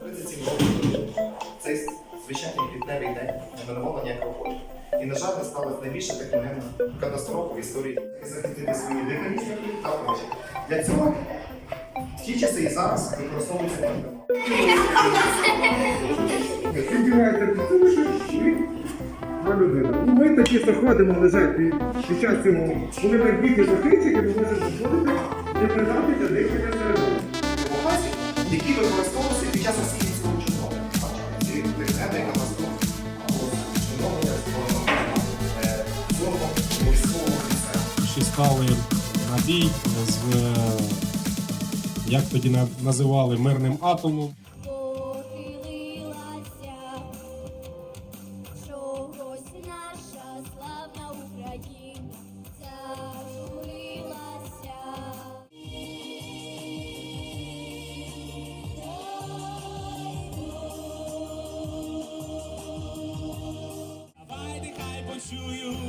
37 років цей звичайний квітневий день не минувало ніякого. І, на жаль, сталася найбільша техногенна катастрофа в історії захистити свої шляхи та прочі. Для цього ті часи і зараз використовується пантерма. Відбивається під тому, що ми на людину. І ми такі, що ходимо лежать під, час цього, коли ми більше захищені, ми можемо дозволити не придати для дихання середовища. Які використовувалися під час. Ці зону військового офіцера. Ще стали на бій з, як тоді називали, мирним атомом. to you.